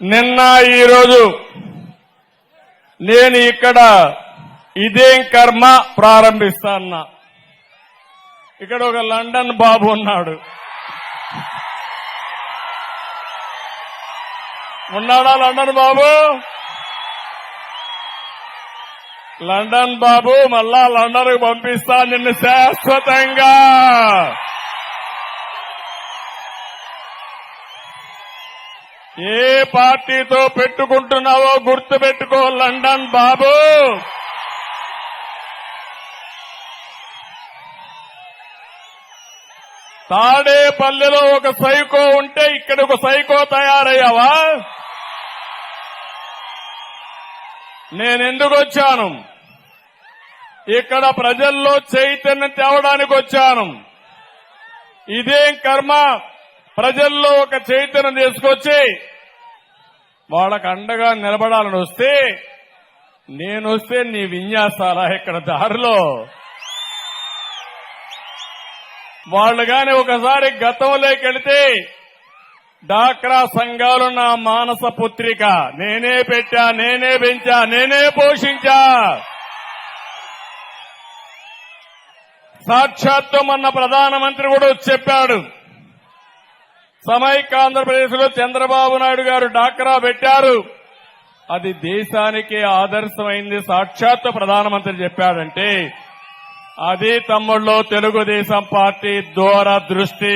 నిన్న ఈరోజు నేను ఇక్కడ ఇదేం కర్మ ప్రారంభిస్తాన్నా ఇక్కడ ఒక లండన్ బాబు ఉన్నాడు. ఉన్నాడా లండన్ బాబు? లండన్ బాబు మళ్ళా లండన్కు పంపిస్తా నిన్ను శాశ్వతంగా. ఏ పార్టీతో పెట్టుకుంటున్నావో గుర్తు పెట్టుకో లండన్ బాబు. తాడేపల్లిలో ఒక సైకో ఉంటే ఇక్కడ ఒక సైకో తయారయ్యావా? నేనెందుకు వచ్చాను? ఇక్కడ ప్రజల్లో చైతన్యం తేవడానికి వచ్చాను. ఇదేం కర్మ? ప్రజల్లో ఒక చైతన్యం తీసుకొచ్చి వాళ్ళకు అండగా నిలబడాలని వస్తే నేను వస్తే నీ విన్యాసాలా ఇక్కడ దారిలో? వాళ్ళు గాని ఒకసారి గతంలోకి వెళితే డాక్రా సంఘాలు నా మానస పుత్రిక. నేనే పెట్టా నేనే పెంచా నేనే పోషించా. సాక్షాత్తు మన ప్రధానమంత్రి కూడా చెప్పాడు సమైక్య ఆంధ్రప్రదేశ్లో చంద్రబాబు నాయుడు గారు డాక్రా పెట్టారు. అది దేశానికి ఆదర్శమైంది సాక్షాత్ ప్రధానమంత్రి చెప్పాడంటే అది తమ్ముళ్ళు తెలుగుదేశం పార్టీ దూరదృష్టి